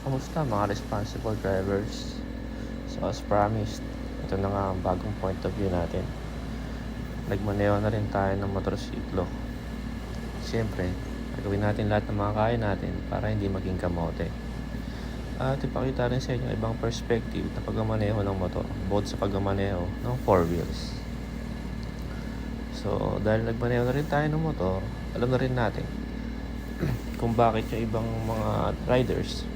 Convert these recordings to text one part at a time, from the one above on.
Kumusta mga responsible drivers? So as promised, ito na nga ang bagong point of view natin. Nagmaneo na rin tayo ng motorsiklo. Siyempre, gagawin natin lahat ng mga kaya natin para hindi maging kamote. At ipakita rin sa inyo ibang perspective na pagmamaneho ng motor, both sa pagmamaneho ng four wheels. So, dahil nagmaneho na rin tayo ng motor, alam na rin natin kung bakit yung ibang mga riders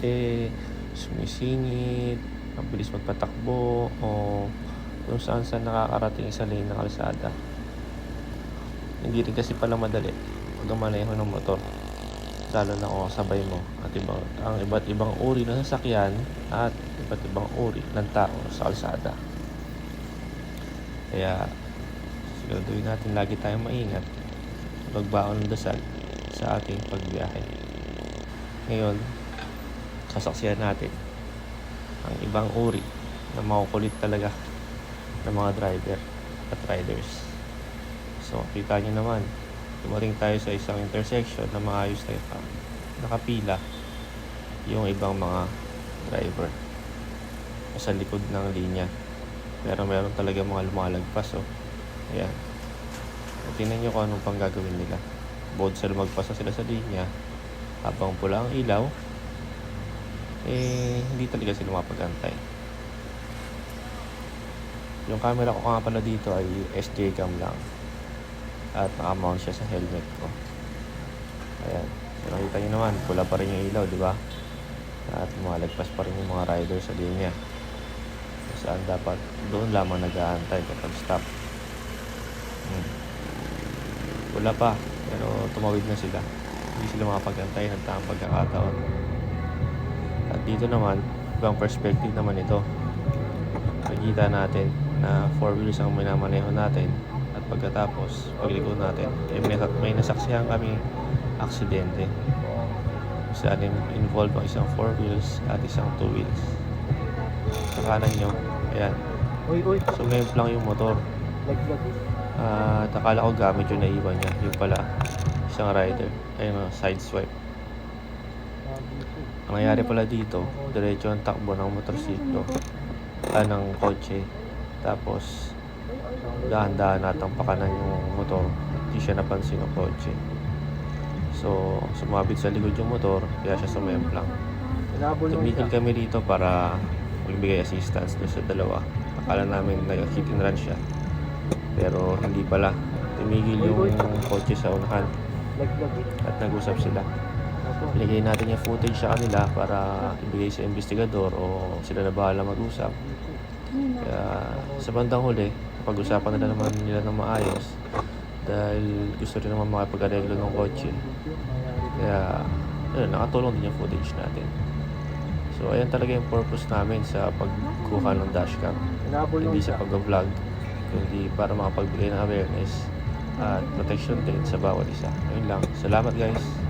eh sumisingit, mabilis magpatakbo o kung saan saan nakakarating sa lane ng kalsada. Hindi rin kasi pala madali pag maneho ng motor. Lalo na kung sabay mo at ibang, ang iba't ibang uri ng sasakyan at iba't ibang uri ng tao sa kalsada. Kaya siguraduhin natin lagi tayong maingat magbaon ng dasal sa ating pagbiyahe. Ngayon, sasaksiyan natin ang ibang uri na makukulit talaga ng mga driver at riders. So, kita nyo naman, dumating tayo sa isang intersection na maayos na ito. Nakapila yung ibang mga driver sa likod ng linya. Pero meron talaga mga lumalagpas. Oh. Ayan. So, tingnan nyo kung anong pang gagawin nila. Bukod sa lumagpas sila sa linya, habang pula ang ilaw, eh, hindi talaga sila mapagantay. Yung camera ko nga pala dito ay SJ cam lang. At naka-mount siya sa helmet ko. Ayan. So, nakita nyo naman, pula pa rin yung ilaw, di ba? At lumalagpas pa rin yung mga rider sa linya. Kung Saan dapat doon lamang nag-aantay kapag stop. Hmm. Wala pa, pero tumawid na sila. Hindi sila makapag-antay ng tamang pagkakataon. At dito naman, ibang perspective naman ito. Nakikita natin na four wheels ang minamaneho natin at pagkatapos, pagliko natin, eh, may, may nasaksihan kami aksidente. Kung Saan in- involved ang isang four wheels at isang two wheels. Sa kanan nyo, ayan. Uy. Sumemp lang yung motor. Laglag. At akala ko gamit yung naiwan niya. Yung pala, isang rider. Ayun o, side swipe. Ang nangyari pala dito, diretso ang takbo ng motorsiklo. Ah, ng kotse. Tapos, dahan-dahan natang pakanan yung motor. Hindi siya napansin ng kotse. So, sumabit sa likod yung motor, kaya siya sumemplang. Tumigil kami dito para magbigay assistance doon sa dalawa. Akala namin na hit and run siya. Pero hindi pala. Tumigil yung kotse sa unahan at nag-usap sila. Binigay natin yung footage sa kanila para ibigay sa investigador o sila na bahala mag-usap. Kaya sa bandang huli, pag-usapan nila naman nila ng maayos dahil gusto rin naman makipag-areglo ng kotse. Kaya yun, nakatulong din yung footage natin. So ayan talaga yung purpose namin sa pagkuha ng dashcam. Hindi sa pag-vlog, kundi para makapagbigay ng awareness at protection din sa bawat isa. Ayun lang. Salamat guys.